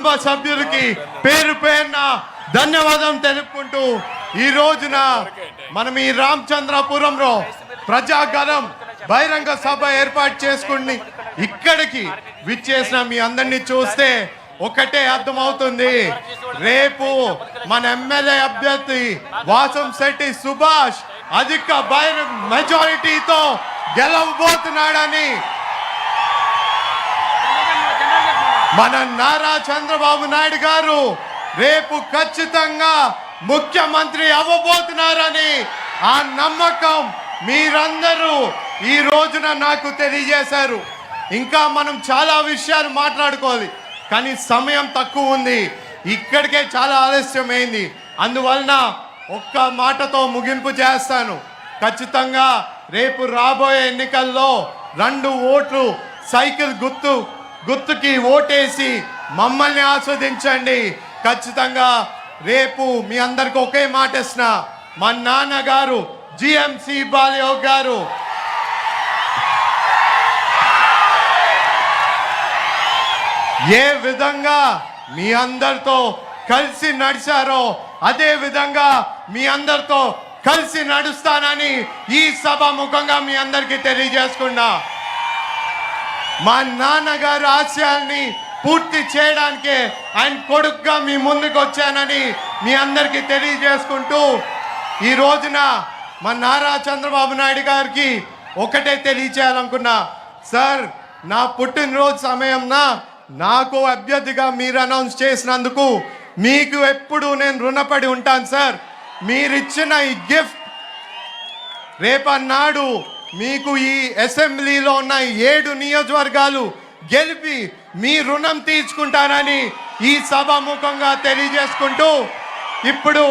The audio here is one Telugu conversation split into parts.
కుటుంబ సభ్యులకి పేరు పేరున ధన్యవాదం తెలుపుకుంటూ ఈ రోజున మనం ఈ రామచంద్రపురంలో ప్రజాగరం బహిరంగ సభ ఏర్పాటు చేసుకుని ఇక్కడికి విచ్చేసిన మీ అందరినీ చూస్తే ఒకటే అర్థమవుతుంది. రేపు మన ఎమ్మెల్యే అభ్యర్థి వాసం శెట్టి సుభాష్ అధిక బహిరంగ మెజారిటీతో గెలవబోతున్నాడని మన నారా చంద్రబాబు నాయుడు గారు రేపు ఖచ్చితంగా ముఖ్యమంత్రి అవ్వబోతున్నారని ఆ నమ్మకం మీరందరూ ఈ రోజున నాకు తెలియజేశారు. ఇంకా మనం చాలా విషయాలు మాట్లాడుకోవాలి. కానీ సమయం తక్కువ ఉంది. ఇక్కడికే చాలా ఆలస్యమైంది. అందువలన ఒక్క మాటతో ముగింపు చేస్తాను. ఖచ్చితంగా రేపు రాబోయే ఎన్నికల్లో రెండు ఓట్లు సైకిల్ గుర్తు గుర్తుకి ఓటేసి మమ్మల్ని ఆస్వాదించండి. ఖచ్చితంగా రేపు మీ అందరికి ఒకే మాట ఇస్తున్న. మా నాన్నగారు జిఎంసి బాలయో గారు. ఏ విధంగా మీ అందరితో కలిసి నడిచారో అదే విధంగా మీ అందరితో కలిసి నడుస్తానని ఈ సభ ముఖంగా మీ అందరికీ తెలియజేసుకున్నా. మా నాన్నగారు ఆశయాల్ని పూర్తి చేయడానికే ఆయన కొడుకుగా మీ ముందుకు వచ్చానని మీ అందరికీ తెలియజేసుకుంటూ ఈ రోజున మా నారా చంద్రబాబు నాయుడు గారికి ఒకటే తెలియచేయాలనుకున్నా సార్ నా పుట్టినరోజు సమయంన నాకు అభ్యర్థిగా మీరు అనౌన్స్ చేసినందుకు మీకు ఎప్పుడు నేను రుణపడి ఉంటాను సార్. మీరిచ్చిన ఈ గిఫ్ట్ రేపన్నాడు మీకు ఈ అసెంబ్లీలో ఉన్న ఏడు నియోజకవర్గాలు గెలిపి మీ రుణం తీర్చుకుంటానని ఈ సభాముఖంగా తెలియజేసుకుంటూ ఇప్పుడు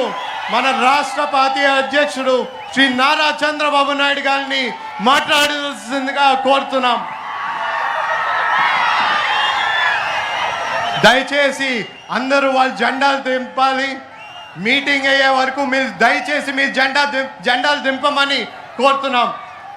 మన రాష్ట్ర పార్టీ అధ్యక్షుడు శ్రీ నారా చంద్రబాబు నాయుడు గారిని మాట్లాడాల్సిందిగా కోరుతున్నాం. దయచేసి అందరూ వాళ్ళు జెండాలు దింపాలి. మీటింగ్ అయ్యే వరకు మీరు దయచేసి మీ జెండా జెండాలు దింపమని కోరుతున్నాం.